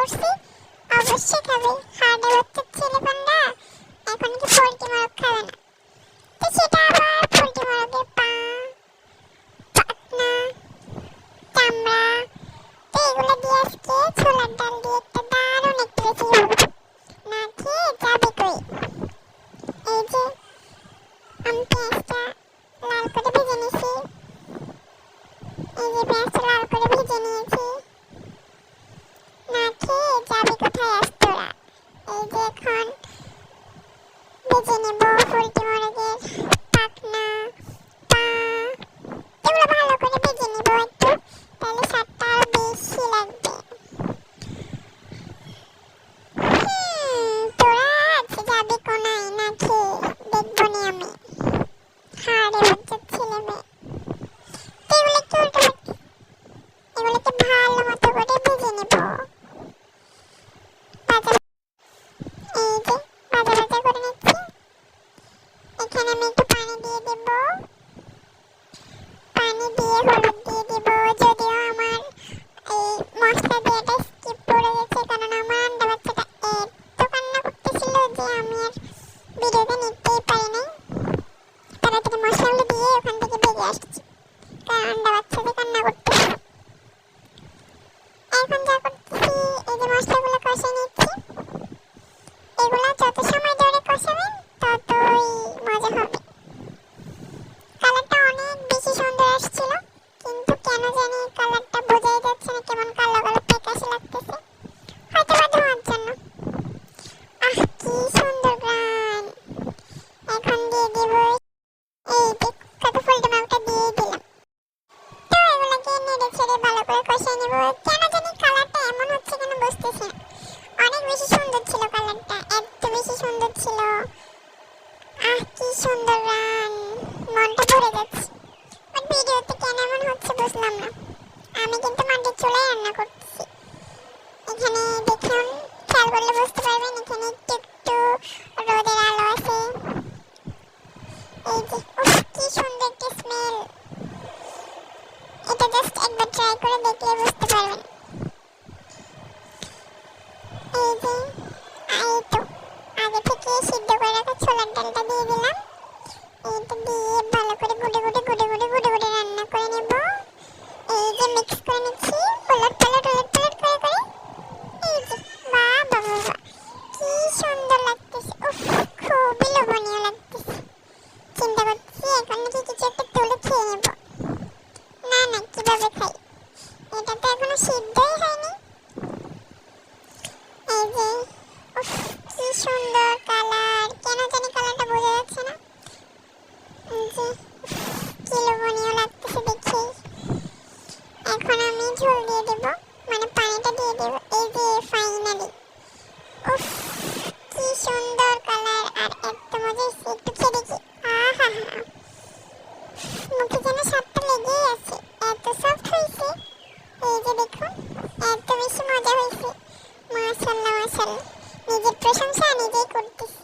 করছি। অবশ্যই খাবে। হার্ডে বাচ্চার ছেলে পান্ডা, এখন কি পোলট্রি মোরগ খাবে না। তো সেটা আবার পোলট্রি মোরগের পা, পাতনা, চামড়া, তো এগুলো দিয়ে আজকে ছোলার ডাল দিয়ে একটা দারুণ একটা রেসিপি না খেয়ে যাবে কই? এই যে, আমি পেঁয়াজটা লাল করে ভেজে নিয়েছি। এই যে পেঁয়াজটা লাল করে ভেজে নিয়েছি। নেব পোলট্রি মুরগির পাখনা, পা, এগুলো ভালো করে ভেজে নেব একটু। তাহলে স্বাদটা আরও বেশি লাগবে। যত সময় ধরে কষাবেন ততই বুঝলাম না। আমি কিন্তু মাটির চুলায় রান্না করতেছি। এখানে দেখুন, খেয়াল করলে বুঝতে পারবেন, এখানে একটু একটু রোদের আলো আছে। এই যে কি সুন্দর একটা স্মেল এটা জাস্ট একবার ট্রাই করে দেখলে বুঝতে পারবেন। এই যে এই তো, আগে থেকে সিদ্ধ করে রাখা ছোলার ডালটা দিয়ে দিলাম। এইটা দিয়ে ভালো করে গুড়ে গুড়ে লোভনীয় লাগতেছে দেখেই। এখন আমি ঝোল দিয়ে দেব মানে পানিটা দিয়ে দেব, এই যে ফাইনালি উফ, কি সুন্দর কালার আর এত মজা হয়েছে একটু খেয়ে দেখি। আহা, মুখে যেন স্বাদটা লেগেই আছে। এত সফট হয়েছে। এত নিজের প্রশংসা নিজেই করতেছি।